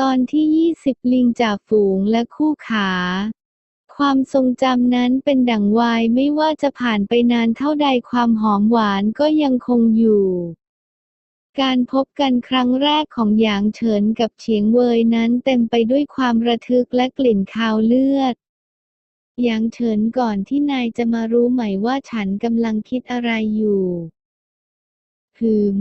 ตอนที่ 20 ลิงจ่าฝูงและคู่ขา ความทรงจำนั้นเป็นดั่งวายไม่ว่าจะผ่านไปนานเท่าใดความหอมหวานก็ยังคงอยู่การพบกันครั้งแรกของหยางเฉินกับเฉียงเวยนั้นเต็มไปด้วยความระทึกและกลิ่นคาวเลือด หยางเฉินก่อนที่นายจะมารู้ไหมว่าฉันกำลังคิดอะไรอยู่ หืม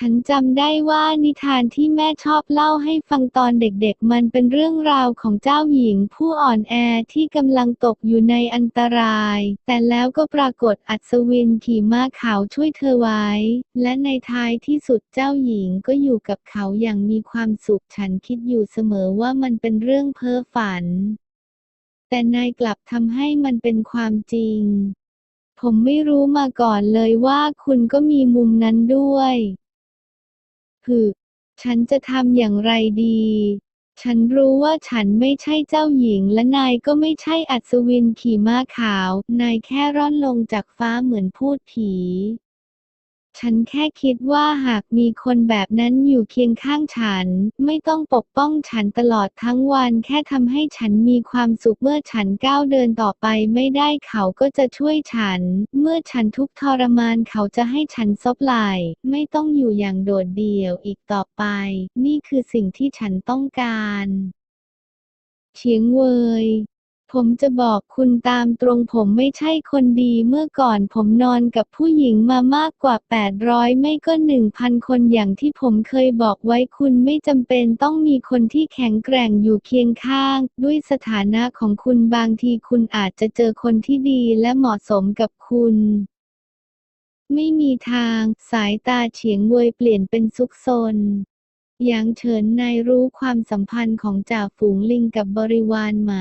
ฉันจำได้ว่านิทานที่แม่ชอบเล่าให้ฟังตอนเด็กๆ มันเป็นเรื่องราวของเจ้าหญิงผู้อ่อนแอที่กำลังตกอยู่ในอันตราย แต่แล้วก็ปรากฏอัศวินขี่ม้าขาวช่วยเธอไว้ และในท้ายที่สุดเจ้าหญิงก็อยู่กับเขาอย่างมีความสุข ฉันคิดอยู่เสมอว่ามันเป็นเรื่องเพ้อฝัน แต่นายกลับทำให้มันเป็นความจริง ผมไม่รู้มาก่อนเลยว่าคุณก็มีมุมนั้นด้วย คือฉันจะทำอย่างไรดี ฉันรู้ว่าฉันไม่ใช่เจ้าหญิงและนายก็ไม่ใช่อัศวินขี่ม้าขาว นายแค่ร่อนลงจากฟ้าเหมือนพูดผี ฉันแค่คิดว่าหากมีคนแบบนั้นอยู่เคียงข้างฉัน ไม่ต้องปกป้องฉันตลอดทั้งวันแค่ทำให้ฉันมีความสุขเมื่อฉันก้าวเดินต่อไปไม่ได้เขาก็จะช่วยฉัน เมื่อฉันทุกข์ทรมานเขาจะให้ฉันซบไหล่ไม่ต้องอยู่อย่างโดดเดี่ยวอีกต่อไป นี่คือสิ่งที่ฉันต้องการ เฉียงเวย ผมจะบอกคุณตามตรงผมไม่ใช่คนดีเมื่อก่อนผมนอนกับผู้หญิงมามากกว่า 800 ไม่ก็ 1,000 คนอย่างที่ผมเคยบอกไว้คุณไม่จำเป็นต้องมีคนที่แข็งแกร่งอยู่เคียงข้าง ด้วยสถานะของคุณบางทีคุณอาจจะเจอคนที่ดีและเหมาะสมกับคุณไม่มีทาง สายตาเฉียงเวยเปลี่ยนเป็นซุกซนหยางเฉินนายรู้ความสัมพันธ์ของจ่าฝูงลิงกับบริวารไหม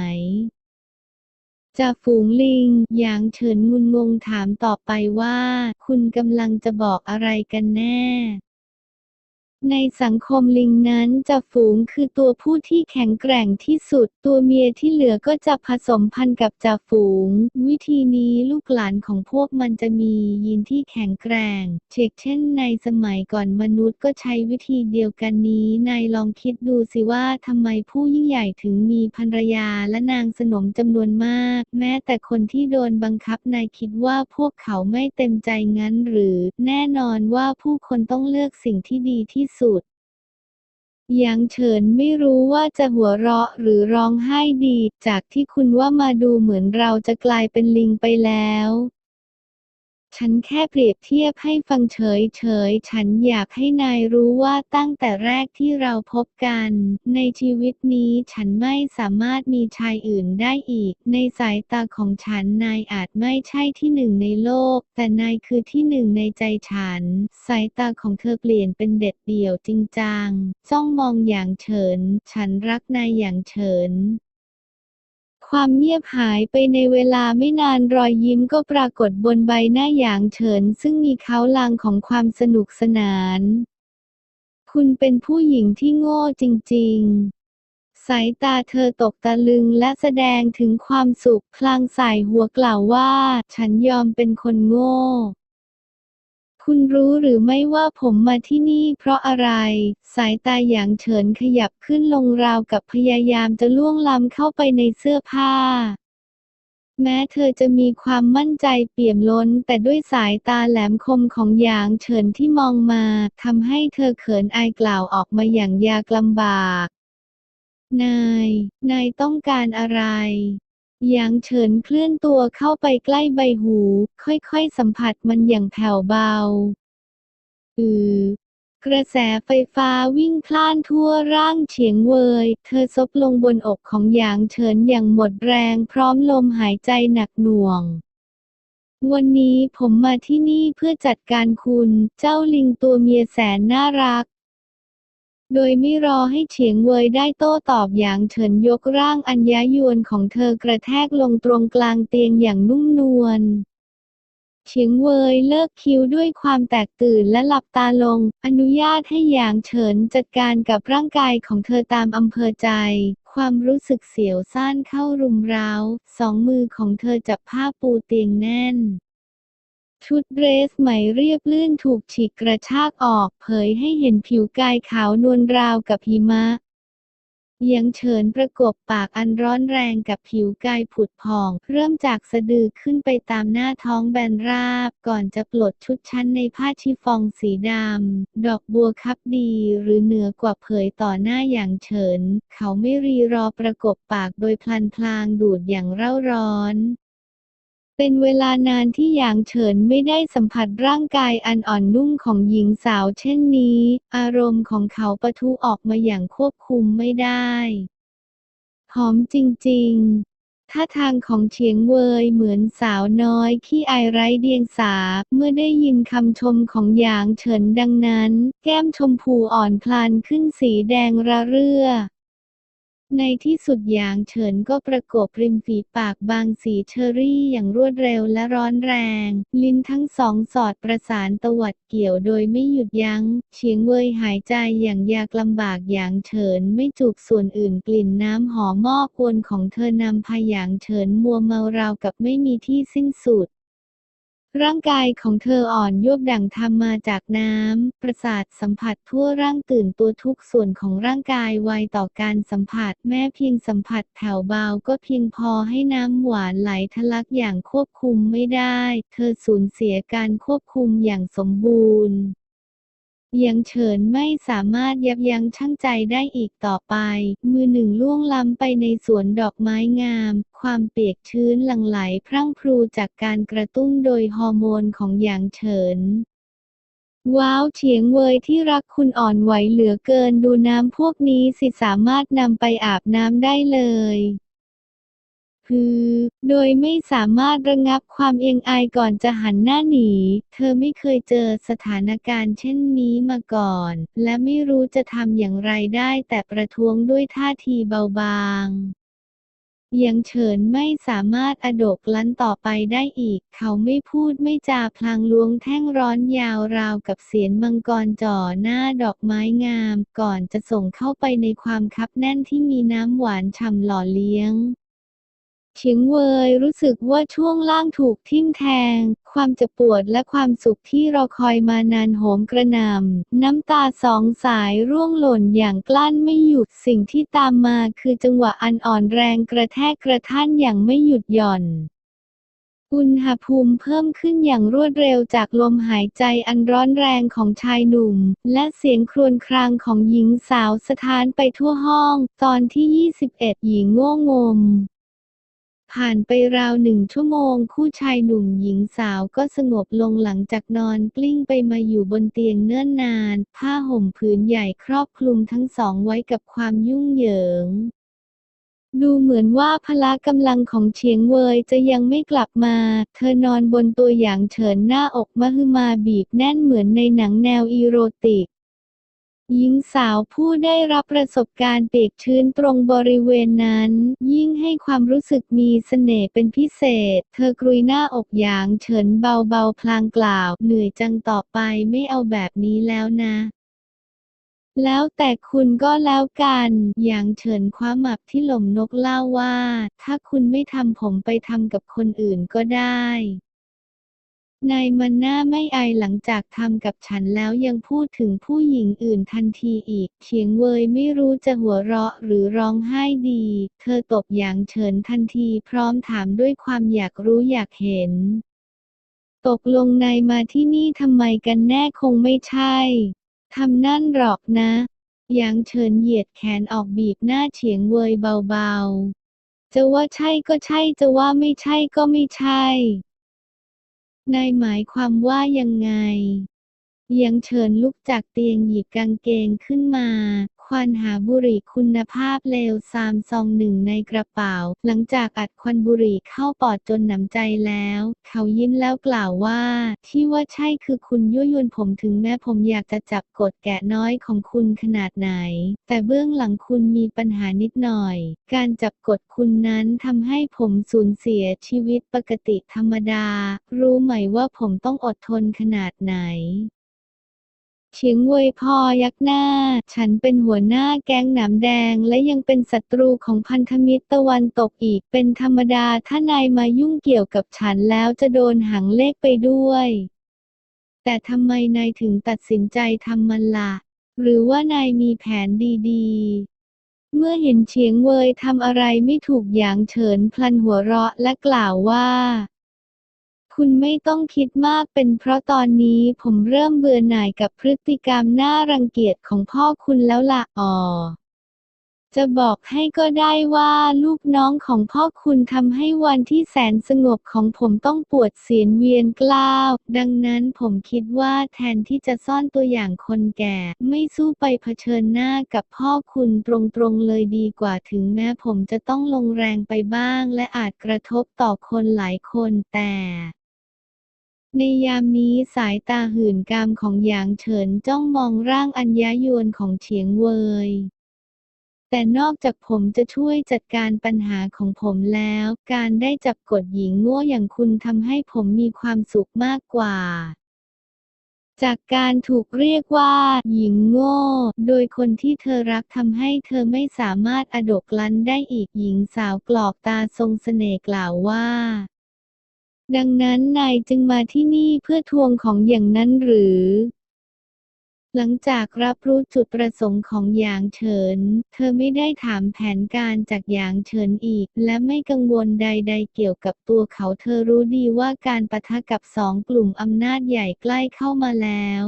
จ่าฝูงลิงหยางเฉินงุนงงถามต่อไปว่า คุณกำลังจะบอกอะไรกันแน่ ในสังคมลิงนั้นจ่าฝูงคือตัวผู้ที่แข็งแกร่งที่สุด ตัวเมียที่เหลือก็จะผสมพันธุ์กับจ่าฝูง วิธีนี้ลูกหลานของพวกมันจะมียีนที่แข็งแกร่งเชกเช่นในสมัยก่อนมนุษย์ก็ใช้วิธีเดียวกันนี้นายลองคิดดูสิว่าทำไมผู้ยิ่งใหญ่ถึงมีภรรยาและนางสนมจำนวนมาก แม้แต่คนที่โดนบังคับนายคิดว่าพวกเขาไม่เต็มใจงั้นหรือ แน่นอนว่าผู้คนต้องเลือกสิ่งที่ดีที่สุดหยางเฉินไม่รู้ว่าจะหัวเราะหรือร้องไห้ดี จากที่คุณว่ามาดูเหมือนเราจะกลายเป็นลิงไปแล้ว ฉันแค่เปรียบเทียบให้ฟังเฉยๆฉันอยากให้นายรู้ว่าตั้งแต่แรกที่เราพบกัน ในชีวิตนี้ฉันไม่สามารถมีชายอื่นได้อีก ในสายตาของฉันนายอาจไม่ใช่ที่หนึ่งในโลก แต่นายคือที่หนึ่งในใจฉัน สายตาของเธอเปลี่ยนเป็นเด็ดเดี่ยวจริงจังจ้องมองอย่างเฉิน ฉันรักนายอย่างเฉิน ความเงียบหายไปในเวลาไม่นานรอยยิ้มก็ปรากฏบนใบหน้าหยางเฉิน ซึ่งมีเขาลางของความสนุกสนาน คุณเป็นผู้หญิงที่โง่จริง ๆ สายตาเธอตกตะลึงและแสดงถึงความสุขพลางสายหัวกล่าวว่า ฉันยอมเป็นคนโง่ คุณรู้หรือไม่ว่าผมมาที่นี่เพราะอะไร สายตาหยางเฉินขยับขึ้นลงราวกับพยายามจะล่วงล้ำเข้าไปในเสื้อผ้า แม้เธอจะมีความมั่นใจเปี่ยมล้น แต่ด้วยสายตาแหลมคมของหยางเฉินที่มองมาทำให้เธอเขินอายกล่าวออกมาอย่างยากลำบาก นาย นายต้องการอะไร หยางเฉินเคลื่อนตัวเข้าไปใกล้ใบหู ค่อยๆสัมผัสมันอย่างแผ่วเบา อือ กระแสไฟฟ้าวิ่งพล่านทั่วร่างเฉียงเวย เธอซบลงบนอกของหยางเฉินอย่างหมดแรงพร้อมลมหายใจหนักหน่วง วันนี้ผมมาที่นี่เพื่อจัดการคุณ เจ้าลิงตัวเมียแสนน่ารัก โดยไม่รอให้เฉียงเวยได้โต้ตอบอย่างเฉินยกร่างอัญญายวนของเธอกระแทกลงตรงกลางเตียงอย่างนุ่มนวลเฉียงเวยเลิกคิ้วด้วยความแตกตื่นและหลับตาลง อนุญาตให้หยางเฉินจัดการกับร่างกายของเธอตามอำเภอใจ ความรู้สึกเสียวซ่านเข้ารุมเร้า สองมือของเธอจับผ้าปูเตียงแน่น ชุดเดรสไหมเรียบลื่นถูกฉีกกระชากออก เผยให้เห็นผิวกายขาวนวลราวกับหิมะยางเฉินประกบปากอันร้อนแรงกับผิวกายผุดผ่อง เริ่มจากสะดือขึ้นไปตามหน้าท้องแบนราบ ก่อนจะปลดชุดชั้นในผ้าชิฟองสีดำ ดอกบัวคับดีหรือเหนือกว่าเผยต่อหน้าอย่างเฉิน เขาไม่รีรอประกบปากโดยพลันพลางดูดอย่างเร่าร้อน เป็นเวลานานที่หยางเฉินไม่ได้สัมผัสร่างกายอันอ่อนนุ่มของหญิงสาวเช่นนี้ อารมณ์ของเขาปะทุออกมาอย่างควบคุมไม่ได้ หอมจริงๆ ท่าทางของเฉียงเวยเหมือนสาวน้อยขี้อายไร้เดียงสา เมื่อได้ยินคำชมของหยางเฉินดังนั้น แก้มชมพูอ่อนพลันขึ้นสีแดงระเรื่อ ในที่สุดหยางเฉินก็ประกบริมฝีปากบางสีเชอรี่อย่างรวดเร็วและร้อนแรง ลิ้นทั้งสองสอดประสานตวัดเกี่ยวโดยไม่หยุดยัง้งเฉียงเวยหายใจอย่างยากลำบากหยางเฉินไม่จูบส่วนอื่นกลิ่นน้ำหอมมอกวนของเธอนำพาหยางเฉินมัวเมาราวกับไม่มีที่สิ้นสุด ร่างกายของเธออ่อนโยกดั่งทำมาจากน้ำ ประสาทสัมผัสทั่วร่างตื่นตัวทุกส่วนของร่างกายไวต่อการสัมผัส แม้เพียงสัมผัสแผ่วเบาก็เพียงพอให้น้ำหวานไหลทะลักอย่างควบคุมไม่ได้ เธอสูญเสียการควบคุมอย่างสมบูรณ์ ยางเฉินไม่สามารถยับยั้งชั่งใจได้อีกต่อไป มือหนึ่งล่วงล้ำไปในสวนดอกไม้งาม ความเปียกชื้นหลั่งไหลพรั่งพรูจากการกระตุ้นโดยฮอร์โมนของหยางเฉิน ว้าวเฉียงเวยที่รักคุณอ่อนไหวเหลือเกินดูน้ำพวกนี้สิสามารถนำไปอาบน้ำได้เลย ฮือ โดยไม่สามารถระงับความเอียงอายก่อนจะหันหน้าหนี เธอไม่เคยเจอสถานการณ์เช่นนี้มาก่อน และไม่รู้จะทำอย่างไรได้แต่ประท้วงด้วยท่าทีเบาบางยางเฉินไม่สามารถอดกลั้นต่อไปได้อีก เขาไม่พูดไม่จาพลางล้วงแท่งร้อนยาวราวกับเสียนมังกรจ่อหน้าดอกไม้งาม ก่อนจะส่งเข้าไปในความคับแน่นที่มีน้ำหวานฉ่ำหล่อเลี้ยง เฉียงเวยรู้สึกว่าช่วงล่างถูกทิ่มแทง ความเจ็บปวดและความสุขที่รอคอยมานานโหมกระหน่ำน้ำตาสองสายร่วงหล่นอย่างกลั้นไม่หยุดสิ่งที่ตามมาคือจังหวะอันอ่อนแรงกระแทกกระท่านอย่างไม่หยุดหย่อนอุณหภูมิเพิ่มขึ้นอย่างรวดเร็วจากลมหายใจอันร้อนแรงของชายหนุ่ม และเสียงครวญครางของหญิงสาวสถานไปทั่วห้อง ตอนที่ 21 หญิงโง่งม ผ่านไปราวหนึ่งชั่วโมง คู่ชายหนุ่มหญิงสาวก็สงบลงหลังจากนอนกลิ้งไปมาอยู่บนเตียงเนิ่นนาน ผ้าห่มผืนใหญ่ครอบคลุมทั้งสองไว้กับความยุ่งเหยิง ดูเหมือนว่าพละกำลังของเฉียงเวยจะยังไม่กลับมา เธอนอนบนตัวอย่างเฉินหน้าอกมหึมาบีบแน่นเหมือนในหนังแนวอีโรติก หญิงสาวผู้ได้รับประสบการณ์เปียกชื้นตรงบริเวณนั้น ยิ่งให้ความรู้สึกมีเสน่ห์เป็นพิเศษ เธอกรุยหน้าอกหยางเฉินเบาๆพลางกล่าว เหนื่อยจังต่อไปไม่เอาแบบนี้แล้วนะ แล้วแต่คุณก็แล้วกัน หยางเฉินคว้าหมับที่หล่มนกเล่าว่า ถ้าคุณไม่ทำผมไปทำกับคนอื่นก็ได้ นายมันหน้าไม่อายหลังจากทำกับฉันแล้วยังพูดถึงผู้หญิงอื่นทันทีอีก เฉียงเวยไม่รู้จะหัวเราะหรือร้องไห้ดี เธอตบหยางเฉินทันทีพร้อมถามด้วยความอยากรู้อยากเห็น ตกลงนายมาที่นี่ทำไมกันแน่คงไม่ใช่ ทำนั่นหรอกนะ หยางเฉินเหยียดแขนออกบีบหน้าเฉียงเวยเบาๆ จะว่าใช่ก็ใช่จะว่าไม่ใช่ก็ไม่ใช่ นายหมายความว่ายังไง ยังเชิญลุกจากเตียงหยิบกางเกงขึ้นมา ควานหาบุหรี่คุณภาพเลวซามซองหนึ่งในกระเป๋า หลังจากอัดควันบุหรี่เข้าปอดจนหนำใจแล้ว เขายิ้มแล้วกล่าวว่า ที่ว่าใช่คือคุณยั่วยวนผมถึงแม้ผมอยากจะจับกดแกะน้อยของคุณขนาดไหน แต่เบื้องหลังคุณมีปัญหานิดหน่อย การจับกดคุณนั้นทำให้ผมสูญเสียชีวิตปกติธรรมดา รู้ไหมว่าผมต้องอดทนขนาดไหน เฉียงเวยพอยักหน้า ฉันเป็นหัวหน้าแก๊งหนามแดงและยังเป็นศัตรูของพันธมิตรตะวันตกอีก เป็นธรรมดาถ้านายมายุ่งเกี่ยวกับฉันแล้วจะโดนหังเลขไปด้วย แต่ทำไมนายถึงตัดสินใจทำมันละ่ะ หรือว่านายมีแผนดีๆเมื่อเห็นเฉียงเวยทำอะไรไม่ถูกหยางเฉินพลันหัวเราะและกล่าวว่า คุณไม่ต้องคิดมากเป็นเพราะตอนนี้ผมเริ่มเบื่อหน่ายกับพฤติกรรมน่ารังเกียจของพ่อคุณแล้วล่ะอ๋อจะบอกให้ก็ได้ว่าลูกน้องของพ่อคุณทำให้วันที่แสนสงบของผมต้องปวดเสียนเวียนกล้าว ดังนั้นผมคิดว่าแทนที่จะซ่อนตัวอย่างคนแก่ ไม่สู้ไปเผชิญหน้ากับพ่อคุณตรงๆเลยดีกว่าถึงแม้ผมจะต้องลงแรงไปบ้างและอาจกระทบต่อคนหลายคนแต่ ในยามนี้สายตาหื่นกามของหยางเฉินจ้องมองร่างอัญญายวนของเฉียงเวย แต่นอกจากผมจะช่วยจัดการปัญหาของผมแล้ว การได้จับกดหญิงโง่อย่างคุณทำให้ผมมีความสุขมากกว่า จากการถูกเรียกว่า หญิงโง่ โดยคนที่เธอรักทำให้เธอไม่สามารถอดกลั้นได้อีกหญิงสาวกรอกตาทรงเสน่ห์กล่าวว่า ดังนั้นนายจึงมาที่นี่เพื่อทวงของอย่างนั้นหรือ หลังจากรับรู้จุดประสงค์ของหยางเฉิน เธอไม่ได้ถามแผนการจากหยางเฉินอีก และไม่กังวลใด ๆ เกี่ยวกับตัวเขาเธอรู้ดีว่าการปะทะกับสองกลุ่มอำนาจใหญ่ใกล้เข้ามาแล้ว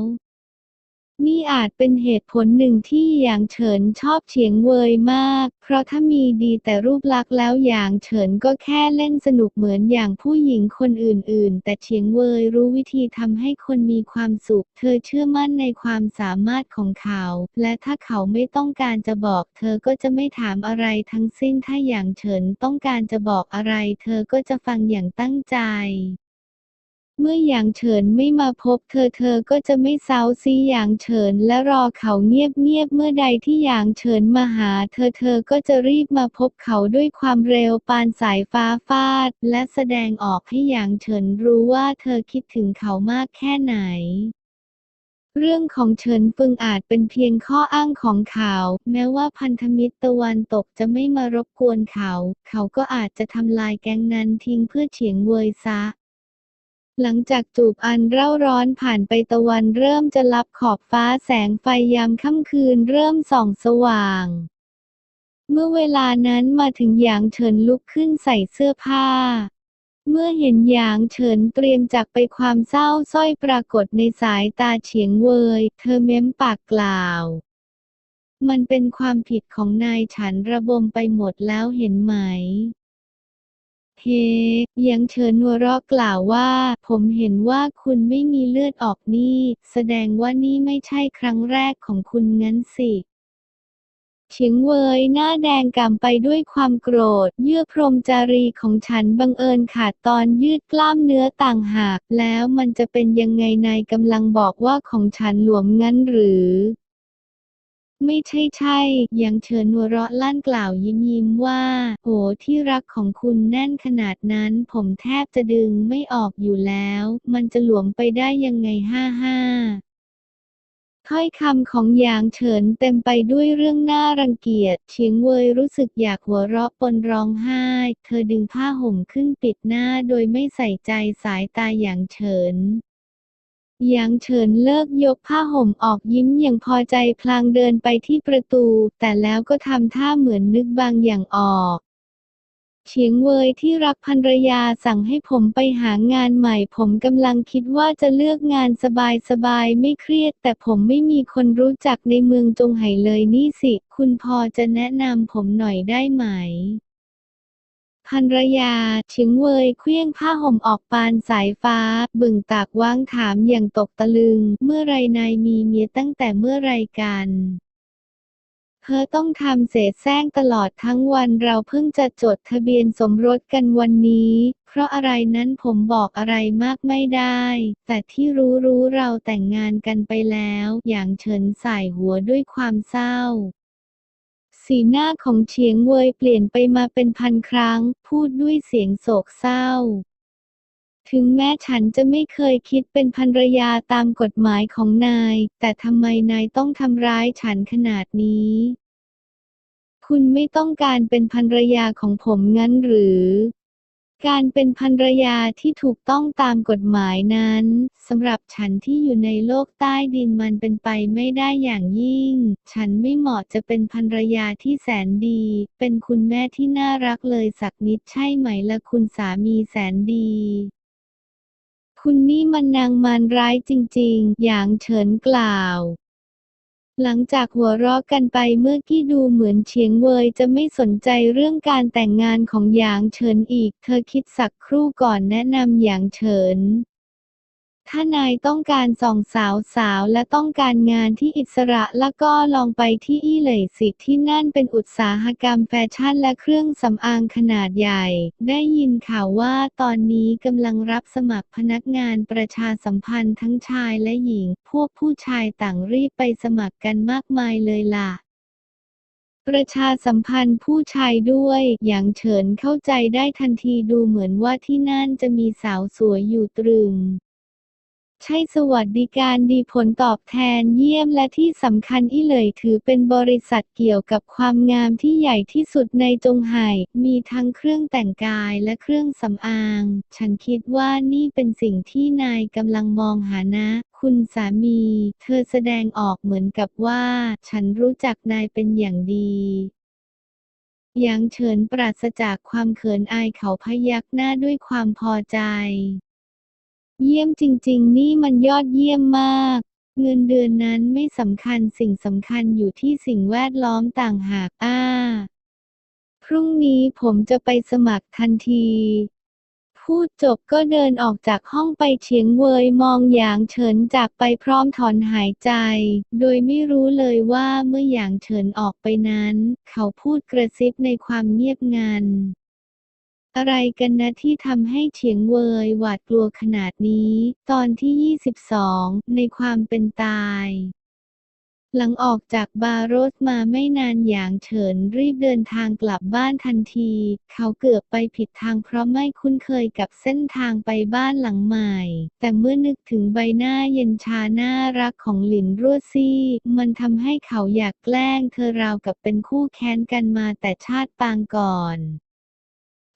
นี่อาจเป็นเหตุผลหนึ่งที่หยางเฉินชอบเฉียงเวยมาก เพราะถ้ามีดีแต่รูปลักษณ์แล้วหยางเฉินก็แค่เล่นสนุกเหมือนอย่างผู้หญิงคนอื่นๆ แต่เฉียงเวยรู้วิธีทำให้คนมีความสุข เธอเชื่อมั่นในความสามารถของเขา และถ้าเขาไม่ต้องการจะบอก เธอก็จะไม่ถามอะไรทั้งสิ้น ถ้าหยางเฉินต้องการจะบอกอะไร เธอก็จะฟังอย่างตั้งใจ เมื่อหยางเฉินไม่มาพบเธอเธอก็จะไม่เซาซีหยางเฉินและรอเขาเงียบๆเมื่อใดที่หยางเฉินมาหาเธอเธอก็จะรีบมาพบเขาด้วยความเร็วปานสายฟ้าฟาด และแสดงออกให้หยางเฉินรู้ว่าเธอคิดถึงเขามากแค่ไหนเรื่องของเฉินฟึงอาจเป็นเพียงข้ออ้างของเขา แม้ว่าพันธมิตรตะวันตกจะไม่มารบกวนเขา เขาก็อาจจะทำลายแก๊งนั้นทิ้งเพื่อเฉียงเวยซะ หลังจากจูบอันเร่าร้อนผ่านไปตะวันเริ่มจะลับขอบฟ้าแสงไฟยามค่ำคืนเริ่มส่องสว่าง เมื่อเวลานั้นมาถึงหยางเฉินลุกขึ้นใส่เสื้อผ้า เมื่อเห็นหยางเฉินเตรียมจากไปความเศร้าสร้อยปรากฏในสายตาเฉียงเวย เธอเม้มปากกล่าว มันเป็นความผิดของนายฉันระบมไปหมดแล้วเห็นไหม เฮ ยังเฉินหัวราะกล่าวว่า ผมเห็นว่าคุณไม่มีเลือดออกนี่ แสดงว่านี่ไม่ใช่ครั้งแรกของคุณงั้นสิเฉียงเวยหน้าแดงก่ำไปด้วยความโกรธ เยื่อพรมจารีของฉันบังเอิญขาดตอนยืดกล้ามเนื้อต่างหาก แล้วมันจะเป็นยังไงนายกำลังบอกว่าของฉันหลวมงั้นหรือ ไม่ใช่ใช่ ยังเฉินหัวเราะลั่นกล่าวยิ้มยิ้มว่า โหที่รักของคุณแน่นขนาดนั้น ผมแทบจะดึงไม่ออกอยู่แล้ว มันจะหลวมไปได้ยังไงห้าห้าถ้อยคำของหยางเฉินเต็มไปด้วยเรื่องน่ารังเกียจเฉียงเวยรู้สึกอยากหัวเราะปนร้องไห้ เธอดึงผ้าห่มขึ้นปิดหน้าโดยไม่ใส่ใจสายตาหยางเฉิน ยางเฉินเลิกยกผ้าห่มออกยิ้มอย่างพอใจพลางเดินไปที่ประตู แต่แล้วก็ทำท่าเหมือนนึกบางอย่างออกเฉียงเวยที่รักภรรยาสั่งให้ผมไปหางานใหม่ ผมกำลังคิดว่าจะเลือกงานสบายๆไม่เครียด แต่ผมไม่มีคนรู้จักในเมืองจงไห่เลยนี่สิ คุณพอจะแนะนำผมหน่อยได้ไหม ภรรยาเฉียงเวยเคลี้ยงผ้าห่มออกปานสายฟ้า บึ่งตากว้างถามอย่างตกตะลึง เมื่อไรนายมีเมียตั้งแต่เมื่อไรกันเธอต้องทำเสแสร้งตลอดทั้งวันเราเพิ่งจะจดทะเบียนสมรสกันวันนี้ เพราะอะไรนั้นผมบอกอะไรมากไม่ได้ แต่ที่รู้รู้เราแต่งงานกันไปแล้ว อย่างเฉินใส่หัวด้วยความเศร้า สีหน้าของเฉียงเวยเปลี่ยนไปมาเป็นพันครั้ง พูดด้วยเสียงโศกเศร้า ถึงแม้ฉันจะไม่เคยคิดเป็นภรรยาตามกฎหมายของนาย แต่ทำไมนายต้องทำร้ายฉันขนาดนี้ คุณไม่ต้องการเป็นภรรยาของผมงั้นหรือ การเป็นภรรยาที่ถูกต้องตามกฎหมายนั้นสำหรับฉันที่อยู่ในโลกใต้ดินมันเป็นไปไม่ได้อย่างยิ่ง ฉันไม่เหมาะจะเป็นภรรยาที่แสนดี เป็นคุณแม่ที่น่ารักเลยสักนิดใช่ไหมละคุณสามีแสนดีคุณนี่มันนางมารร้ายจริง ๆ อย่างเฉินกล่าว หลังจากหัวเราะกันไปเมื่อกี้ดูเหมือนเฉียงเวยจะไม่สนใจเรื่องการแต่งงานของหยางเฉินอีก เธอคิดสักครู่ก่อนแนะนำหยางเฉิน ถ้านายต้องการส่องสาวสาวและต้องการงานที่อิสระแล้วก็ลองไปที่อีเลยสิที่นั่นเป็นอุตสาหกรรมแฟชั่นและเครื่องสำอางขนาดใหญ่ ได้ยินข่าวว่าตอนนี้กำลังรับสมัครพนักงานประชาสัมพันธ์ทั้งชายและหญิง พวกผู้ชายต่างรีบไปสมัครกันมากมายเลยล่ะประชาสัมพันธ์ผู้ชายด้วย อย่างเฉินเข้าใจได้ทันทีดูเหมือนว่าที่นั่นจะมีสาวสวยอยู่ตรึง ใช่สวัสดิการดีผลตอบแทนเยี่ยมและที่สำคัญอีเหลยถือเป็นบริษัทเกี่ยวกับความงามที่ใหญ่ที่สุดในจงไห่ มีทั้งเครื่องแต่งกายและเครื่องสำอาง ฉันคิดว่านี่เป็นสิ่งที่นายกำลังมองหานะ คุณสามี เธอแสดงออกเหมือนกับว่า ฉันรู้จักนายเป็นอย่างดีหยางเฉินปราศจากความเขินอายเขาพยักหน้าด้วยความพอใจ เยี่ยมจริง ๆ นี่มันยอดเยี่ยมมาก เงินเดือนนั้นไม่สำคัญสิ่งสำคัญอยู่ที่สิ่งแวดล้อมต่างหากอ้า พรุ่งนี้ผมจะไปสมัครทันที พูดจบก็เดินออกจากห้องไปเฉียงเวยมองหยางเฉินจากไปพร้อมถอนหายใจ โดยไม่รู้เลยว่าเมื่อหยางเฉินออกไปนั้น เขาพูดกระซิบในความเงียบงัน อะไรกันนะที่ทำให้เฉียงเวยหวาดกลัวขนาดนี้ ตอนที่ 22 ในความเป็นตาย หลังออกจากบาร์โรสมาไม่นานหยางเฉินรีบเดินทางกลับบ้านทันที เขาเกือบไปผิดทางเพราะไม่คุ้นเคยกับเส้นทางไปบ้านหลังใหม่ แต่เมื่อนึกถึงใบหน้าเย็นชาน่ารักของหลินรั่วซี่ มันทำให้เขาอยากแกล้งเธอราวกับเป็นคู่แค้นกันมาแต่ชาติปางก่อน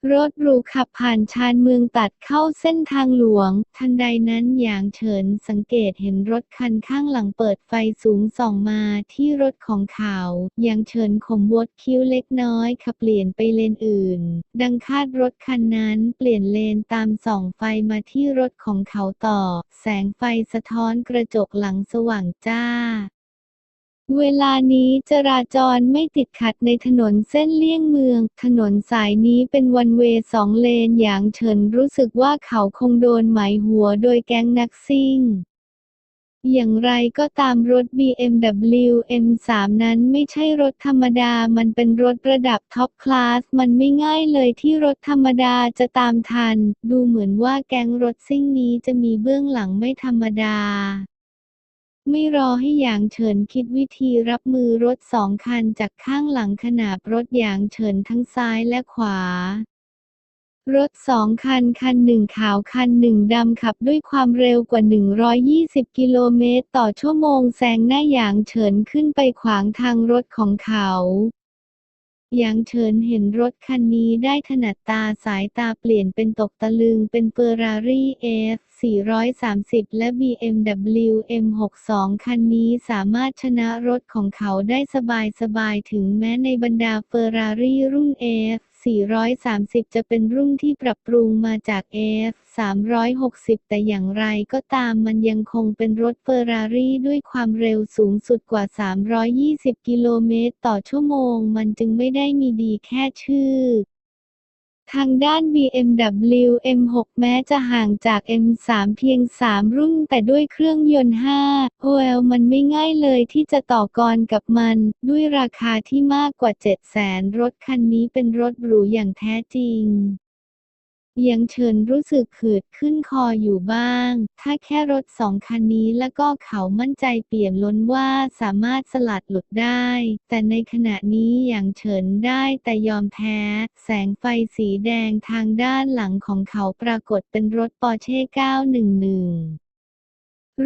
รถหรูขับผ่านชานเมืองตัดเข้าเส้นทางหลวง ทันใดนั้นหยางเฉินสังเกตเห็นรถคันข้างหลังเปิดไฟสูงส่องมาที่รถของเขาหยางเฉินขมวดคิ้วเล็กน้อยขับเปลี่ยนไปเลนอื่น ดังคาดรถคันนั้นเปลี่ยนเลนตามส่องไฟมาที่รถของเขาต่อ แสงไฟสะท้อนกระจกหลังสว่างจ้า เวลานี้จราจรไม่ติดขัดในถนนเส้นเลี่ยงเมือง ถนนสายนี้เป็นวันเวสองเลนอย่างเฉินรู้สึกว่าเขาคงโดนหมายหัวโดยแก๊งนักซิ่ง อย่างไรก็ตามรถ BMW M3 นั้นไม่ใช่รถธรรมดา มันเป็นรถระดับท็อปคลาส มันไม่ง่ายเลยที่รถธรรมดาจะตามทัน ดูเหมือนว่าแก๊งรถซิ่งนี้จะมีเบื้องหลังไม่ธรรมดา ไม่รอให้หยางเฉินคิดวิธีรับมือรถสองคันจากข้างหลังขนาบรถหยางเฉินทั้งซ้ายและขวา รถสองคันคันหนึ่งขาวคันหนึ่งดำขับด้วยความเร็วกว่า 120 กิโลเมตรต่อชั่วโมงแซงหน้าหยางเฉินขึ้นไปขวางทางรถของเขาหยางเฉินเห็นรถคันนี้ได้ถนัดตาสายตาเปลี่ยนเป็นตกตะลึงเป็นเฟอร์รารี่ F 430 และ BMW M62 คันนี้สามารถชนะรถของเขาได้สบายๆถึงแม้ในบรรดาเฟอร์รารี่รุ่น F 430 จะเป็นรุ่นที่ปรับปรุงมาจาก F 360 แต่อย่างไรก็ตามมันยังคงเป็นรถเฟอร์รารี่ด้วยความเร็วสูงสุดกว่า 320 กิโลเมตรต่อชั่วโมง มันจึงไม่ได้มีดีแค่ชื่อ ทางด้าน BMW M6 แม้จะห่างจาก M3 เพียง 3 รุ่น แต่ด้วยเครื่องยนต์ 5 OL มันไม่ง่ายเลยที่จะต่อกรกับมัน ด้วยราคาที่มากกว่า 700,000 รถคันนี้เป็นรถหรูอย่างแท้จริง ยังเฉินรู้สึกขืดขึ้นคออยู่บ้าง ถ้าแค่รถสองคันนี้แล้วก็เขามั่นใจเปี่ยมล้นว่าสามารถสลัดหลุดได้ แต่ในขณะนี้อยางเฉินได้แต่ยอมแพ้ แสงไฟสีแดงทางด้านหลังของเขาปรากฏเป็นรถปอร์เช่ 911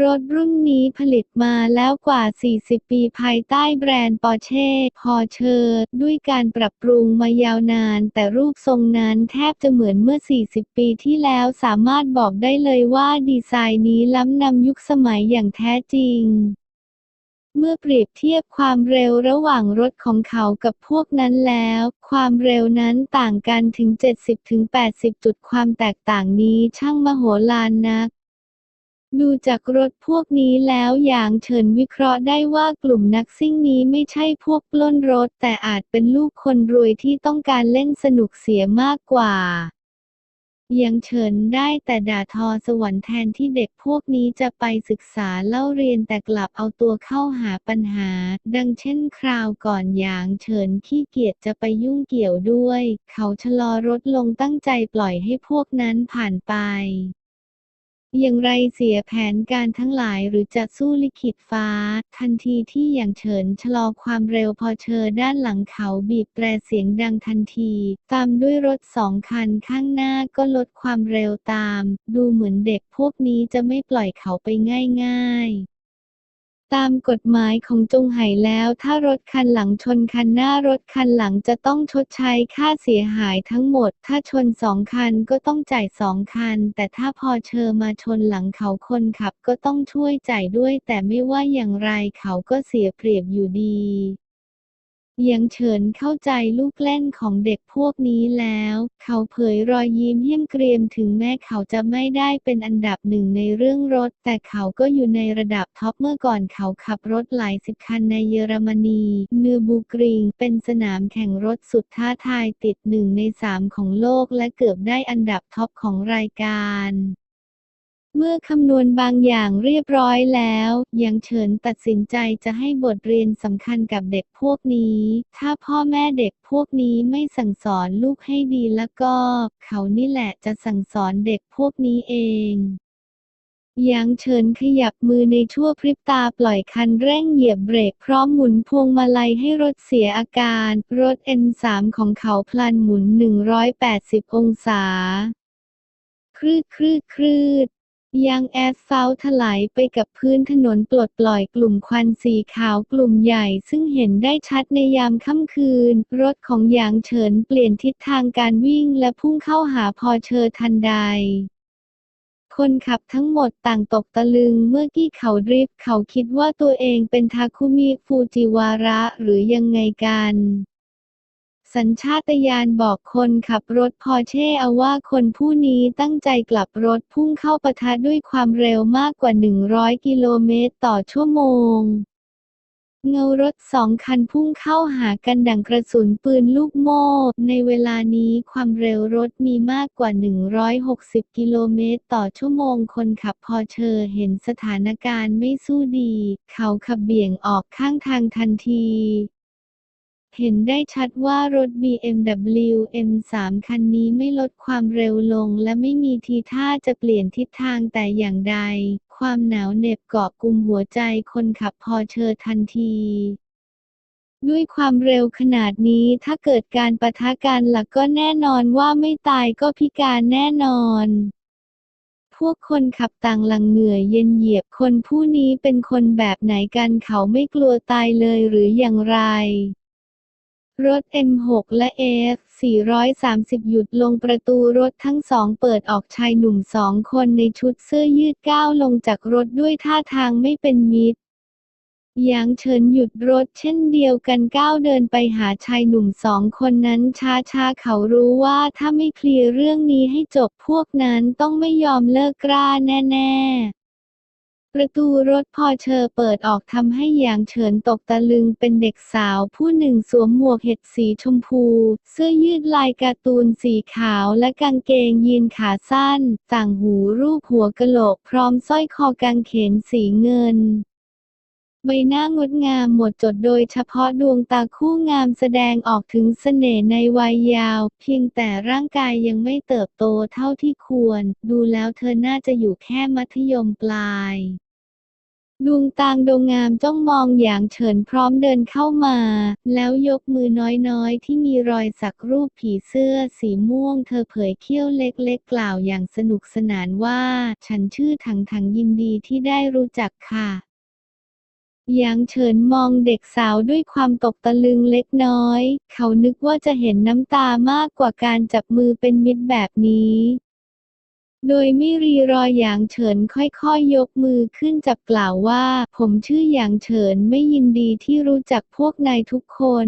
รถรุ่นนี้ผลิตมาแล้วกว่า 40 ปีภายใต้แบรนด์ปอร์เช่พอเชอร์ด้วยการปรับปรุงมายาวนาน แต่รูปทรงนั้นแทบจะเหมือนเมื่อ 40 ปีที่แล้วสามารถบอกได้เลยว่าดีไซน์นี้ล้ำนำยุคสมัยอย่างแท้จริงเมื่อเปรียบเทียบความเร็วระหว่างรถของเขากับพวกนั้นแล้ว ความเร็วนั้นต่างกันถึง 70-80 จุดความแตกต่างนี้ช่างมโหฬารนัก ดูจากรถพวกนี้แล้วอย่างเฉินวิเคราะห์ได้ว่ากลุ่มนักซิ่งนี้ไม่ใช่พวกปล้นรถแต่อาจเป็นลูกคนรวยที่ต้องการเล่นสนุกเสียมากกว่า ยังเฉินได้แต่ด่าทอสวรรค์แทนที่เด็กพวกนี้จะไปศึกษาเล่าเรียนแต่กลับเอาตัวเข้าหาปัญหา ดังเช่นคราวก่อนอย่างเฉินขี้เกียจจะไปยุ่งเกี่ยวด้วย เขาชะลอรถลงตั้งใจปล่อยให้พวกนั้นผ่านไป อย่างไรเสียแผนการทั้งหลายหรือจะสู้ลิขิตฟ้า ทันทีที่อย่างเฉินชะลอความเร็วพอเชอด้านหลังเขาบีบแตรเสียงดังทันที ตามด้วยรถสองคันข้างหน้าก็ลดความเร็วตาม ดูเหมือนเด็กพวกนี้จะไม่ปล่อยเขาไปง่ายๆ ตามกฎหมายของจงไห่แล้วถ้ารถคันหลังชนคันหน้ารถคันหลังจะต้องชดใช้ค่าเสียหายทั้งหมด ถ้าชนสองคันก็ต้องจ่ายสองคัน แต่ถ้าพอเชอมาชนหลังเขาคนขับก็ต้องช่วยจ่ายด้วย แต่ไม่ว่าอย่างไรเขาก็เสียเปรียบอยู่ดี ยังเฉินเข้าใจลูกเล่นของเด็กพวกนี้แล้ว เขาเผยรอยยิ้มเยี่ยมเกรียมถึงแม้เขาจะไม่ได้เป็นอันดับหนึ่งในเรื่องรถ แต่เขาก็อยู่ในระดับท็อปเมื่อก่อนเขาขับรถหลายสิบคันในเยอรมนีเนือร์บูกริงเป็นสนามแข่งรถสุดท้าทายติดหนึ่งในสามของโลกและเกือบได้อันดับท็อปของรายการ เมื่อคำนวณบางอย่างเรียบร้อยแล้ว ยังเฉินตัดสินใจจะให้บทเรียนสำคัญกับเด็กพวกนี้ ถ้าพ่อแม่เด็กพวกนี้ไม่สั่งสอนลูกให้ดีแล้วก็ เขานี่แหละจะสั่งสอนเด็กพวกนี้เองยังเฉินขยับมือในชั่วพริบตาปล่อยคันเร่งเหยียบเบรกพร้อมหมุนพวงมาลัยให้รถเสียอาการ รถ M3 ของเขาพลันหมุน 180 องศาคลืดคลืดคลืด ยางแอสฟัลต์ถลายไปกับพื้นถนนปลดปล่อยกลุ่มควันสีขาวกลุ่มใหญ่ซึ่งเห็นได้ชัดในยามค่ำคืน รถของหยางเฉินเปลี่ยนทิศทางการวิ่งและพุ่งเข้าหาพอเชอทันใด คนขับทั้งหมดต่างตกตะลึงเมื่อกี้เขาดริฟต์เขาคิดว่าตัวเองเป็นทาคุมิฟูจิวาระหรือยังไงกัน สัญชาตญาณบอกคนขับรถพอเช่เอาว่าคนผู้นี้ตั้งใจกลับรถพุ่งเข้าปะทะด้วยความเร็วมากกว่า 100 กิโลเมตรต่อชั่วโมง เงารถสองคันพุ่งเข้าหากันดังกระสุนปืนลูกโม่ ในเวลานี้ความเร็วรถมีมากกว่า 160 กิโลเมตรต่อชั่วโมง คนขับพอเชอเห็นสถานการณ์ไม่สู้ดี เขาขับเบี่ยงออกข้างทางทันที เห็นได้ชัดว่ารถ BMW M3 คันนี้ไม่ลดความเร็วลงและไม่มีทีท่าจะเปลี่ยนทิศทางแต่อย่างใด ความหนาวเหน็บเกาะกลุ่มหัวใจคนขับพอเชอทันทีด้วยความเร็วขนาดนี้ถ้าเกิดการปะทะกันหลักก็แน่นอนว่าไม่ตายก็พิการแน่นอน พวกคนขับต่างหลังเหงื่อเย็นเหยียบคนผู้นี้เป็นคนแบบไหนกันเขาไม่กลัวตายเลยหรืออย่างไร รถ M6 และ F 430 หยุดลงประตูรถทั้งสองเปิดออกชายหนุ่มสองคนในชุดเสื้อยืดก้าวลงจากรถด้วยท่าทางไม่เป็นมิตรหยางเฉินหยุดรถเช่นเดียวกันก้าวเดินไปหาชายหนุ่มสองคนนั้นช้าๆเขารู้ว่าถ้าไม่เคลียร์เรื่องนี้ให้จบพวกนั้นต้องไม่ยอมเลิกกล้าแน่ ๆ ประตูรถพอเชอเปิดออกทำให้หยางเฉินตกตะลึงเป็นเด็กสาว ผู้หนึ่งสวมหมวกเห็ดสีชมพู เสื้อยืดลายการ์ตูนสีขาวและกางเกงยีนขาสั้น ต่างหูรูปหัวกะโหลกพร้อมสร้อยคอกางเขนสีเงินใบหน้างดงามหมดจดโดยเฉพาะดวงตาคู่งามแสดงออกถึงเสน่ห์ในวัยยาว เพียงแต่ร่างกายยังไม่เติบโตเท่าที่ควร ดูแล้วเธอน่าจะอยู่แค่มัธยมปลาย ดวงตางโดงงามจ้องมองอย่างเฉินพร้อมเดินเข้ามา แล้วยกมือน้อยๆ ที่มีรอยสักรูปผีเสื้อสีม่วง เธอเผยเขี้ยวเล็กๆ กล่าวอย่างสนุกสนานว่า ฉันชื่อถังถังยินดีที่ได้รู้จักค่ะหยางเฉินมองเด็กสาวด้วยความตกตะลึงเล็กน้อย เขานึกว่าจะเห็นน้ำตามากกว่าการจับมือเป็นมิตรแบบนี้ โดยไม่รีรอหยางเฉินค่อยๆยกมือขึ้นจับกล่าวว่า ผมชื่อหยางเฉินไม่ยินดีที่รู้จักพวกนายทุกคน